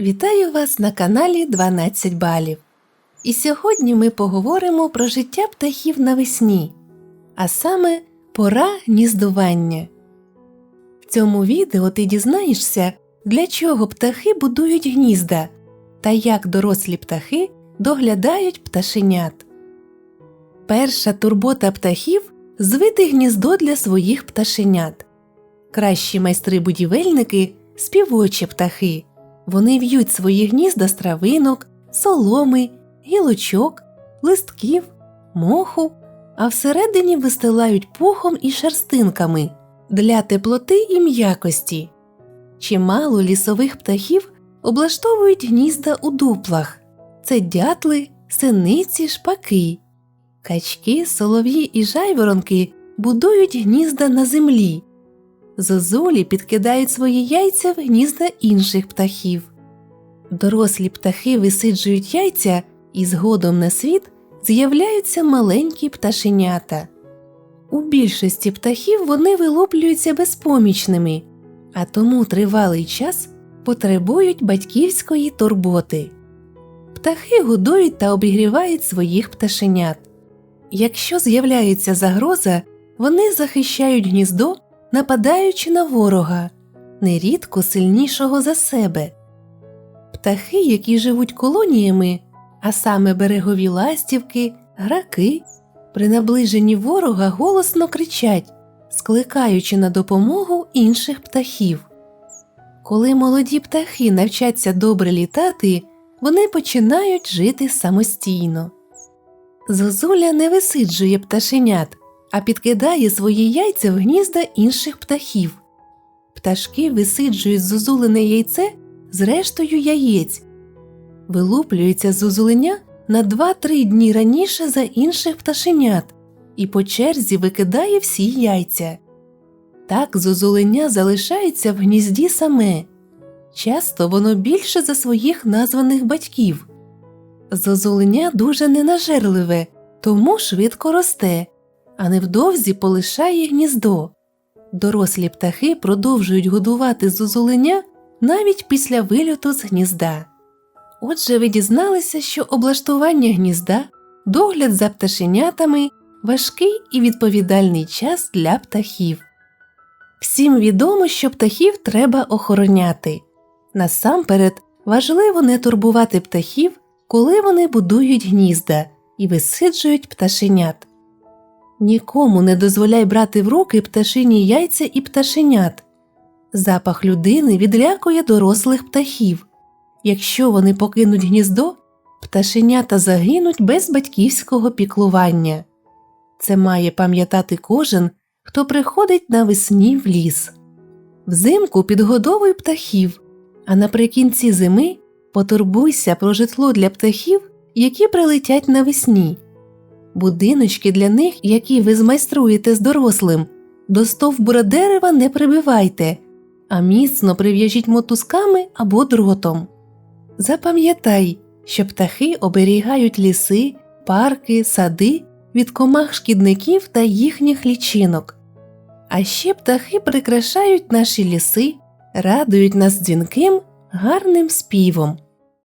Вітаю вас на каналі 12 балів. І сьогодні ми поговоримо про життя птахів навесні, а саме пора гніздування. В цьому відео ти дізнаєшся, для чого птахи будують гнізда та як дорослі птахи доглядають пташенят. Перша турбота птахів звити гніздо для своїх пташенят. Кращі майстри-будівельники співочі птахи. Вони в'ють свої гнізда з травинок, соломи, гілочок, листків, моху, а всередині вистилають пухом і шерстинками для теплоти і м'якості. Чимало лісових птахів облаштовують гнізда у дуплах це дятли, синиці, шпаки. Качки, солов'ї і жайворонки будують гнізда на землі. Зозулі підкидають свої яйця в гнізда інших птахів. Дорослі птахи висиджують яйця і згодом на світ з'являються маленькі пташенята. У більшості птахів вони вилуплюються безпомічними, а тому тривалий час потребують батьківської турботи. Птахи годують та обігрівають своїх пташенят. Якщо з'являється загроза, вони захищають гніздо нападаючи на ворога, нерідко сильнішого за себе. Птахи, які живуть колоніями, а саме берегові ластівки, граки, при наближенні ворога голосно кричать, скликаючи на допомогу інших птахів. Коли молоді птахи навчаться добре літати, вони починають жити самостійно. Зозуля не висиджує пташенят, а підкидає свої яйця в гнізда інших птахів. Пташки висиджують зозулене яйце з рештою яєць, вилуплюється зозуленя на 2-3 дні раніше за інших пташенят і по черзі викидає всі яйця. Так зозуленя залишається в гнізді саме. Часто воно більше за своїх названих батьків. Зозуленя дуже ненажерливе, тому швидко росте а невдовзі полишає гніздо. Дорослі птахи продовжують годувати зозуленя навіть після вильоту з гнізда. Отже, ви дізналися, що облаштування гнізда, догляд за пташенятами важкий і відповідальний час для птахів. Всім відомо, що птахів треба охороняти. Насамперед важливо не турбувати птахів, коли вони будують гнізда і висиджують пташенят. Нікому не дозволяй брати в руки пташині яйця і пташенят. Запах людини відлякує дорослих птахів. Якщо вони покинуть гніздо, пташенята загинуть без батьківського піклування. Це має пам'ятати кожен, хто приходить навесні в ліс. Взимку підгодовуй птахів, а наприкінці зими потурбуйся про житло для птахів, які прилетять навесні. Будиночки для них, які ви змайструєте з дорослим, до стовбура дерева не прибивайте, а міцно прив'яжіть мотузками або дротом. Запам'ятай, що птахи оберігають ліси, парки, сади від комах шкідників та їхніх лічинок. А ще птахи прикрашають наші ліси, радують нас дзвінким, гарним співом.